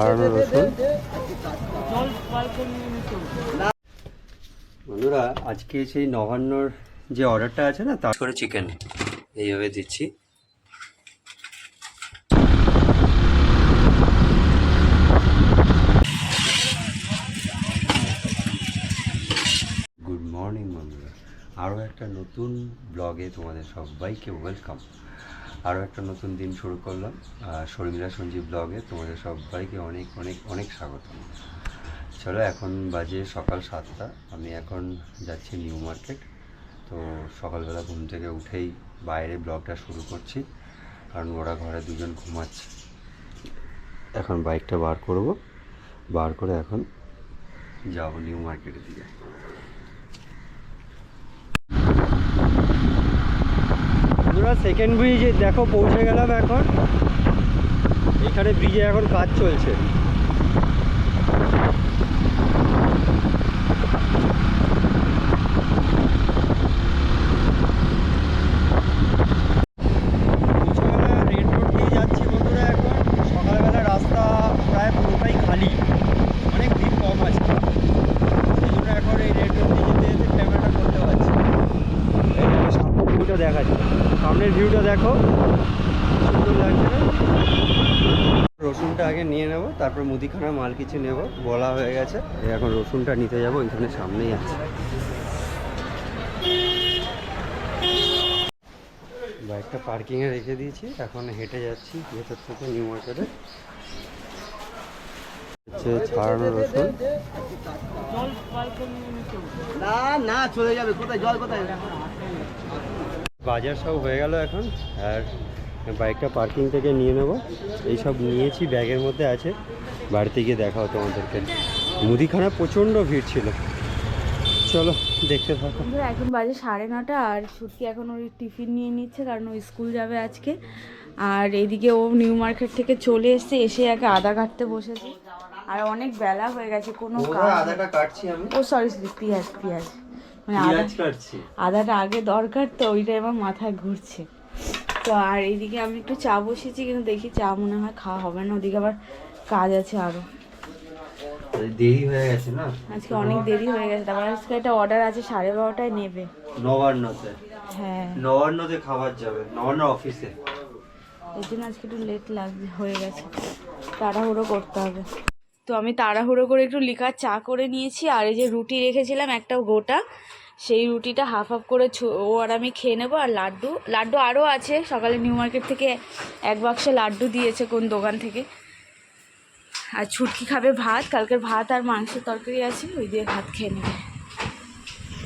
ছাড়ানো রসুন বন্ধুরা আজকে সেই নবান্নর যে অর্ডারটা আছে না তার করে চিকেন এইভাবে দিচ্ছি। গুড মর্নিং বন্ধুরা। আরও একটা নতুন ব্লগে তোমাদের সবাইকে ওয়েলকাম আরও একটা নতুন দিন শুরু করলাম। শর্মিলা সঞ্জীব ব্লগে তোমাদের সবাইকে অনেক অনেক অনেক স্বাগতম। চলো এখন বাজে সকাল সাতটা। আমি এখন যাচ্ছি নিউ মার্কেট। তো সকালবেলা ঘুম থেকে উঠেই বাইরে ব্লগটা শুরু করছি। কারণ ওরা ঘরে দুজন ঘুমাচ্ছে। এখন বাইকটা বার করব। বার করে এখন যাব নিউ মার্কেটের দিকে। বন্ধুরা সেকেন্ড ব্রিজে দেখো পৌঁছে গেলাম এখন। এখানে ব্রিজে এখন কাজ চলছে পৌঁছেবেলা রেড রোড দিয়ে যাচ্ছি বন্ধুরা এখন সকালবেলা রাস্তা প্রায় পুরোটাই খালি অনেক ভিড় কম আছে সেই জন্য এখন এই রেড রোড দিয়ে যেতে যেতে ক্যামেরাটা করতে পারছি এই দেখো সামনের ভিউটা দেখা যায় সামনের ভিউটা দেখো। সুন্দর লাগছে না? রসুনটা আগে নিয়ে নেব তারপর মুদিখানা মাল কিছু নেব। বলা হয়ে গেছে এখন রসুনটা নিতে যাব এখানে সামনেই আছে। বাইকটা পার্কিংয়ে রেখে দিয়েছি এখন হেঁটে যাচ্ছি ভেতর থেকে নিউ মার্কেটে। হচ্ছে ছাড়ানো রসুন। না না চলে যাবে। কোথায়? জল কোথায়? বাজার সব হয়ে গেল এখন। আর বাইকটা পার্কিং থেকে নিয়ে নেব। এইসব নিয়েছি ব্যাগের মধ্যে আছে। বাড়িতে গিয়ে দেখাও তোমাদেরকে। মুদিখানা প্রচণ্ড ভিড় ছিল। চলো দেখতে থাকো। এখন বাজে সাড়ে নটা আর ছুটকি এখন ওই টিফিন নিয়ে নিচ্ছে কারণ ও স্কুল যাবে আজকে। আর এদিকে ও নিউ মার্কেট থেকে চলে এসছে এসে একে আদা কাটতে বসেছে। আর অনেক বেলা হয়ে গেছে কোনো কাজ আদাটা কাটছি আমি। ও সরি সরি পেঁয়াজ পেঁয়াজ। মানে আদাটা আগে দরকার তো ওইটা আমার মাথায় ঘুরছে। তো আর এইদিকে আমি একটু চা বসেছি কিন্তু দেখি চা মনে হয় খাওয়া হবে না ওদিকে আবার কাজ আছে আরও দেরি হয়ে গেছে না? আজকে অনেক দেরি হয়ে গেছে তারপর আজকে একটা অর্ডার আছে সাড়ে বারোটায় নেবে। নবান্নতে। হ্যাঁ। নবান্নতে খাবার যাবে নবান্ন অফিসে এই জন্য আজকে একটু লেট লাগবে হয়ে গেছে। তাড়াহুড়ো করতে হবে। তো আমি তাড়াহুড়ো করে একটু লিকার চা করে নিয়েছি আর এই যে রুটি রেখেছিলাম একটা গোটা। সেই রুটিটা হাফ হাফ করে ও আর আমি খেয়ে নেব আর লাড্ডু। লাড্ডু আরও আছে, সকালে নিউ মার্কেট থেকে এক বাক্সে লাড্ডু দিয়েছে কোন দোকান থেকে। আর ছুটকি খাবে ভাত কালকের ভাত আর মাংসের তরকারি আছে, ওই দিয়ে ভাত খেয়ে নেবে।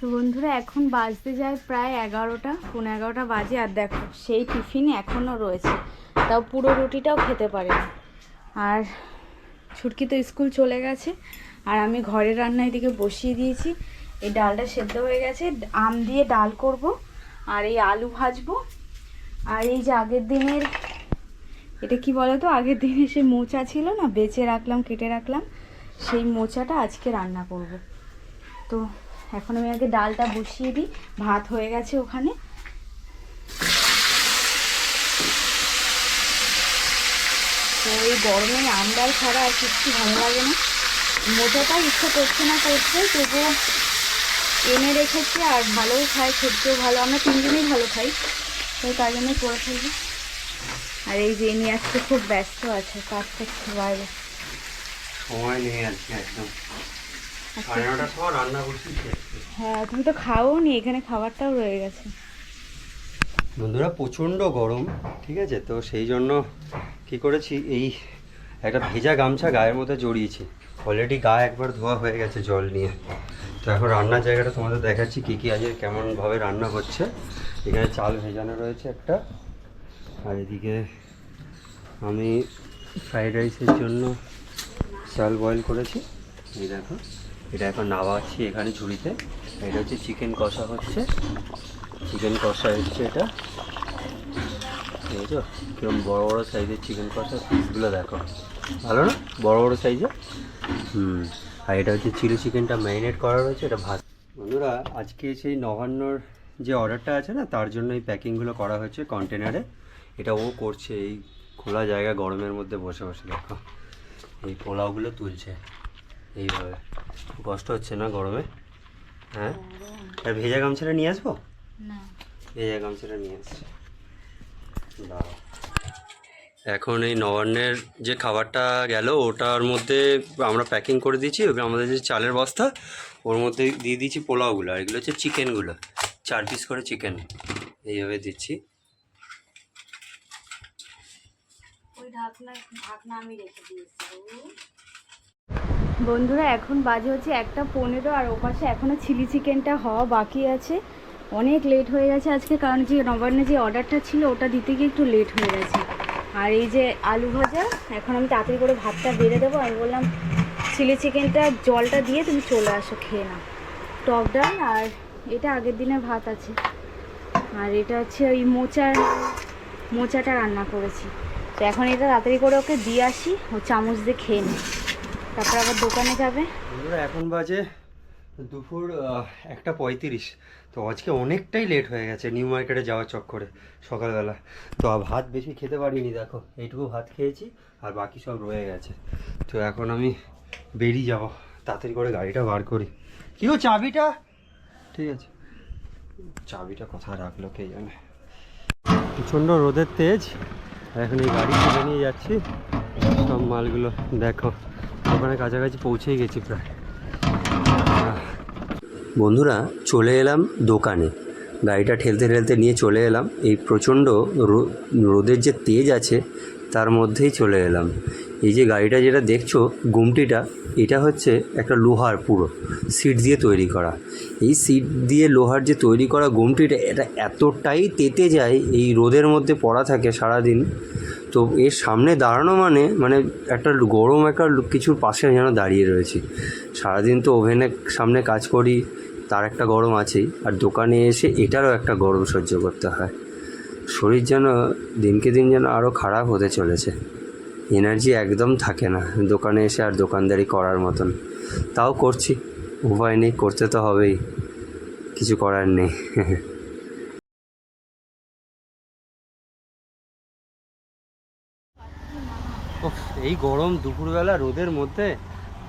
তো বন্ধুরা, এখন বাজতে যায় প্রায় এগারোটা পনেরো এগারোটা বাজে, আর দেখো, সেই টিফিন এখনও রয়েছে। তাও পুরো রুটিটাও খেতে পারেনি। আর ছুটকি তো স্কুল চলে গেছে, আর আমি ঘরে রান্না এদিকে বসিয়ে দিয়েছি। এই ডালটা সেদ্ধ হয়ে গেছে। আম দিয়ে ডাল করব আর এই আলু ভাজবো। আর এই যে আগের দিনের, এটা কি বলো তো আগের দিনে সে মোচা ছিল না, বেচে রাখলাম, কেটে রাখলাম। সেই মোচাটা আজকে রান্না করব। তো এখন আমি আগে ডালটা বসিয়ে দিই। ভাত হয়ে গেছে ওখানে। তো এই গরমে আম ডাল ছাড়া আর কিচ্ছু ভালো লাগে না। মোটাটা ইচ্ছে করছে না করছে তবুও এনে রেখেছি আর ভালোও খাই খেতেও ভালো। আমরা তিনজনেই ভালো খাই তো তাই জন্যই করে ফেলব। আর এই যে ইনি আজকে খুব ব্যস্ত আছে কাজ করছে বাইরে সময় নেই আজকে একদম। করছি। হ্যাঁ তুমি তো খাও নি এখানে খাবারটাও রয়ে গেছে। বন্ধুরা প্রচণ্ড গরম ঠিক আছে? তো সেই জন্য কি করেছি এই একটা ভেজা গামছা গায়ের মধ্যে জড়িয়েছি। অলরেডি গা একবার ধোয়া হয়ে গেছে জল নিয়ে। তো এখন রান্নার জায়গাটা তোমাদের দেখাচ্ছি কী কী আজকে কেমনভাবে রান্না হচ্ছে। এখানে চাল ভেজানো রয়েছে একটা। আর এদিকে আমি ফ্রাইড রাইসের জন্য চাল বয়েল করেছি। এই দেখো, এটা এখন নামাচ্ছি এখানে ঝুড়িতে। এটা হচ্ছে চিকেন কষা হচ্ছে। চিকেন কষা হচ্ছে এটা। বুঝেছ কিরম বড় বড় সাইজের চিকেন কষা পিসগুলো দেখো। ভালো না? বড় বড় সাইজের হুম। আর এটা হচ্ছে চিলি চিকেনটা ম্যারিনেট করা রয়েছে এটা ভাত। বন্ধুরা আজকে সেই নবান্নর যে অর্ডারটা আছে না তার জন্য এই প্যাকিংগুলো করা হয়েছে কন্টেনারে এটা ও করছে এই খোলা জায়গা গরমের মধ্যে বসে বসে দেখো। এই পোলাওগুলো তুলছে এইভাবে। কষ্ট হচ্ছে না গরমে? হ্যাঁ? আর ভেজা গামছাটা নিয়ে আসব? না। ভেজা গামছাটা নিয়ে আসছি। এখন এই নবান্নের যে খাবারটা গেল, ওটার মধ্যে আমরা প্যাকিং করে দিয়েছি ওগুলো আমাদের যে চালের বস্তা, ওর মধ্যে দিয়ে দিয়েছি পোলাওগুলো, আর এগুলো হচ্ছে চিকেনগুলো। চার পিস করে চিকেন এইভাবে দিচ্ছি। বন্ধুরা, এখন বাজে হচ্ছে একটা পনেরো, আর ওপাশে এখনও চিলি চিকেনটা হওয়া বাকি আছে। অনেক লেট হয়ে গেছে আজকে, কারণ যে নবান্নে যে অর্ডারটা ছিল, ওটা দিতে গিয়ে একটু লেট হয়ে গেছে। আর এই যে আলু ভাজা, এখন আমি তাড়াতাড়ি করে ভাতটা বেড়ে দেবো। আমি বললাম চিলি চিকেনটা জলটা দিয়ে তুমি চলে আসো, খেয়ে নাও। টক ডাল আর এটা আগের দিনের ভাত আছে। আর এটা হচ্ছে ওই মোচার মোচাটা রান্না করেছি। তো এখন এটা তাড়াতাড়ি করে ওকে দিয়ে আসি, ও চামচ দিয়ে খেয়ে নে তারপর আবার দোকানে যাবে। এখন বাজে দুপুর একটা পঁয়ত্রিশ। তো আজকে অনেকটাই লেট হয়ে গেছে নিউ মার্কেটে যাওয়ার চক্করে সকালবেলা। তো ভাত বেশি খেতে পারিনি, দেখো, এইটুকু ভাত খেয়েছি আর বাকি সব রয়ে গেছে। তো এখন আমি বেরিয়ে যাব, তাড়াতাড়ি করে গাড়িটা বার করি। কি চাবিটা? ঠিক আছে। চাবিটা কোথায় রাখল কে জানে? প্রচণ্ড রোদের তেজ এখন এই গাড়ি তুলে নিয়ে যাচ্ছি। সব মালগুলো দেখো ওখানে কাছাকাছি পৌঁছেই গেছি প্রায়। বন্ধুরা, চলে এলাম দোকানে। গাড়িটা ঠেলতে ঠেলতে নিয়ে চলে এলাম। এই প্রচণ্ড রোদের যে তেজ আছে, তার মধ্যেই চলে এলাম। এই যে গাড়িটা যেটা দেখছ, গুমটিটা, এটা হচ্ছে একটা লোহার পুরো, সিট দিয়ে তৈরি করা। এই সিট দিয়ে লোহার যে তৈরি করা গুমটিটা, এটা এতটাই তেতে যায়, এই রোদের মধ্যে পড়া থাকে সারাদিন তো এর সামনে দাঁড়ানো মানে মানে একটা গরম একটা কিছুর পাশে যেন দাঁড়িয়ে রয়েছি। সারাদিন তো ওভেনের সামনে কাজ করি, তার একটা গরম আছেই। আর দোকানে এসে এটারও একটা গরম সহ্য করতে হয়। শরীর যেন দিনকে দিন যেন আরও খারাপ হতে চলেছে। এনার্জি একদম থাকে না, দোকানে এসে আর দোকানদারি করার মতন। তাও করছি, উপায় নেই, করতে তো হবেই। কিছু করার নেই। এই গরম দুপুরবেলা রোদের মধ্যে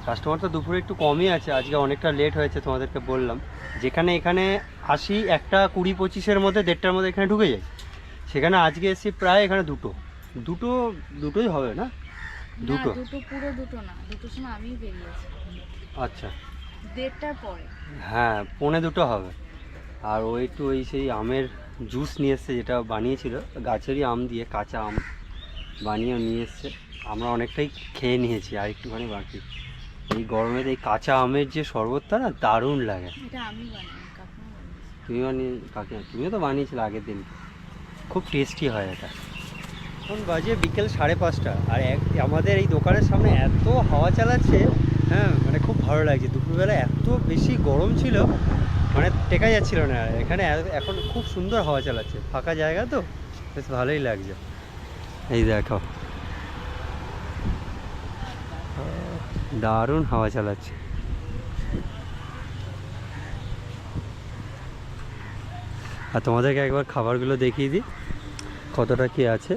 কাস্টমার তো দুপুরে একটু কমই আছে আজকে অনেকটা লেট হয়েছে তোমাদেরকে বললাম। যেখানে এখানে আসি একটা কুড়ি পঁচিশের মধ্যে দেড়টার মধ্যে এখানে ঢুকে যাই সেখানে আজকে এসেছি প্রায় এখানে দুটো। দুটো দুটোই হবে না? দুটো? দুটো পুরো দুটো না দুটোর সময় আমিই বেরিয়েছি। আচ্ছা। দেড়টার পরে। হ্যাঁ পৌনে দুটো হবে। আর ও একটু ওই সেই আমের জুস নিয়ে এসছে যেটা বানিয়েছিল গাছেরই আম দিয়ে কাঁচা আম বানিয়ে নিয়ে এসছে। আমরা অনেকটাই খেয়ে নিয়েছি আর একটুখানি বাকি। এই গরমের এই কাঁচা আমের যে শরবতটা না দারুণ লাগে। তুমি বানিয়ে কাকে তুমিও তো বানিয়েছিলে আগের দিন। খুব টেস্টি হয় এটা। এখন বাজে বিকেল সাড়ে পাঁচটা আর এক আমাদের এই দোকানের সামনে এত হাওয়া চালাচ্ছে হ্যাঁ মানে খুব ভালো লাগছে। দুপুরবেলা এত বেশি গরম ছিল মানে টেকা যাচ্ছিল না। এখানে এখন খুব সুন্দর হাওয়া চালাচ্ছে। ফাঁকা জায়গা তো? বেশ ভালোই লাগছে। এই দেখো দারুণ হাওয়া চালাচ্ছে। আর তোমাদেরকে একবার খাবারগুলো দেখিয়ে দিই, কতটা কি আছে।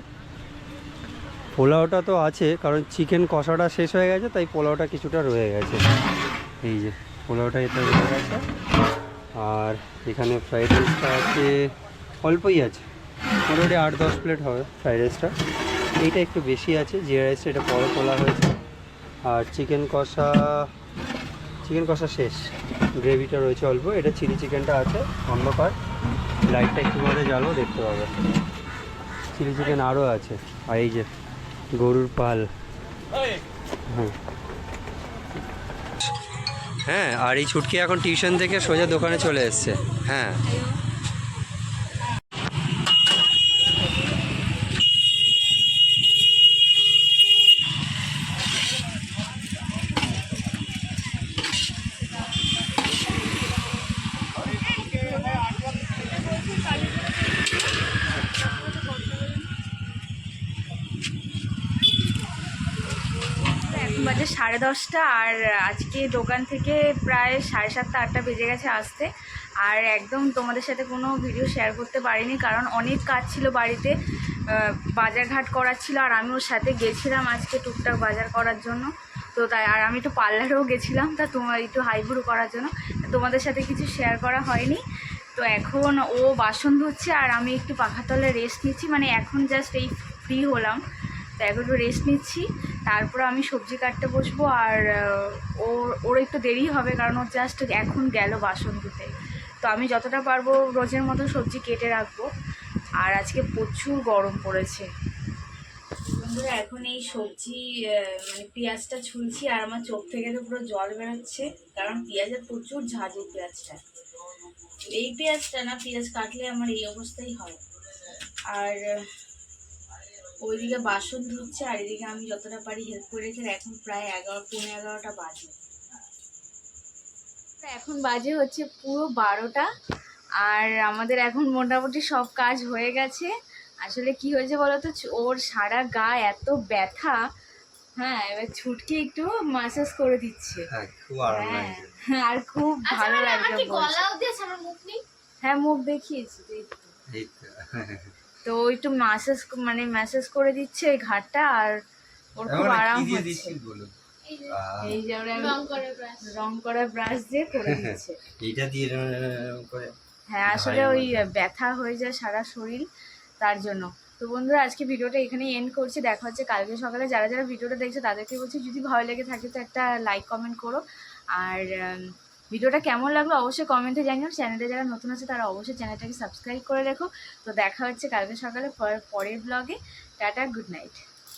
পোলাওটা তো আছে, কারণ চিকেন কষাটা শেষ হয়ে গেছে, তাই পোলাওটা কিছুটা রয়ে গেছে। এই যে, পোলাওটা এটা রয়ে গেছে। আর এখানে ফ্রাইড রাইসটা আছে, অল্পই আছে। মোটামুটি আট দশ প্লেট হবে ফ্রাইড রাইসটা এইটা একটু বেশি আছে জিরা রাইসটা এটা পরে তোলা হয়েছে। আর চিকেন কষা চিকেন কষা শেষ। গ্রেভিটা রয়েছে অল্প, এটা চিলি চিকেনটা আছে, অন্ধকার। লাইটটা একটু মধ্যে জ্বালো, দেখতে পাবে। চিলি চিকেন আরও আছে, আর এই যে গরুর পাল। হ্যাঁ। হ্যাঁ আর এই ছুটকি এখন টিউশন থেকে সোজা দোকানে চলে এসছে। হ্যাঁ এখন বাজে সাড়ে দশটা আর আজকে দোকান থেকে প্রায় সাড়ে সাতটা, আটটা বেজে গেছে আসতে। আর একদম তোমাদের সাথে কোনো ভিডিও শেয়ার করতে পারিনি কারণ অনেক কাজ ছিল বাড়িতে। বাজারঘাট করার ছিল আর আমি ওর সাথে গেছিলাম আজকে টুকটাক বাজার করার জন্য। তো তাই, আর আমি একটু পার্লারেও গেছিলাম, তা তোমার একটু হাইব্রু করার জন্য। তোমাদের সাথে কিছু শেয়ার করা হয়নি। তো এখন ও বাসন ধুচ্ছে আর আমি একটু পাখার তলে রেস্ট নিচ্ছি। মানে এখন জাস্ট এই ফ্রি হলাম। তো এখন একটু রেস্ট নিচ্ছি। তারপর আমি সবজি কাটতে বসবো আর ওর ওর একটু দেরি হবে কারণ ও জাস্ট এখন গেল বাসন ধুতে তো আমি যতটা পারব রোজের মতো সবজি কেটে রাখব। আর আজকে প্রচুর গরম পড়েছে। বন্ধুরা, এখন এই সবজি মানে পেঁয়াজটা ছুলছি আর আমার চোখ থেকে তো পুরো জল বেরোচ্ছে। কারণ পেঁয়াজের প্রচুর এই পেঁয়াজটা। এই পেঁয়াজটা না, পেঁয়াজ কাটলে আমার এই অবস্থাই হয়। আর ওইদিকে বাসন ধুচ্ছে আর এদিকে আমি যতটা পারি হেল্প করে রেখে এখন প্রায় এগারো পনেরো এগারোটা বাজে। এখন বাজে হচ্ছে পুরো বারোটা আর আমাদের এখন মোটামুটি সব কাজ হয়ে গেছে। আসলে কি হয়েছে বলতো ওর সারা গা এত ব্যথা। হ্যাঁ এবার ছুটকে একটু মাসাজ করে দিচ্ছে। হ্যাঁ হ্যাঁ আর খুব ভালো লাগছে বলছে। হ্যাঁ মুখ দেখিয়েছি তো। একটু মাসাজ মানে ম্যাসাজ করে দিচ্ছে এই ঘাটটা আর ওর খুব আরাম হচ্ছে। এই যে ওরা রং করা ব্রাশ দিয়ে করে দিচ্ছে। এইটা দিয়ে করে হ্যাঁ আসলে ওই ব্যথা হয়ে যায় সারা শরীর তার জন্য। তো বন্ধুরা আজকে ভিডিওটা এখানেই এন্ড করছি। দেখা হচ্ছে কালকে সকালে। যারা যারা ভিডিওটা দেখছে তাদেরকে বলছি যদি ভালো লেগে থাকে তো একটা লাইক কমেন্ট করো। আর ভিডিওটা কেমন লাগল অবশ্যই কমেন্টে জানিও। চ্যানেলে যারা নতুন আছে, তারা অবশ্যই চ্যানেলটাকে সাবস্ক্রাইব করে রেখো। তো দেখা হচ্ছে কালকে সকালে পর- পরের ব্লগে টাটা গুড নাইট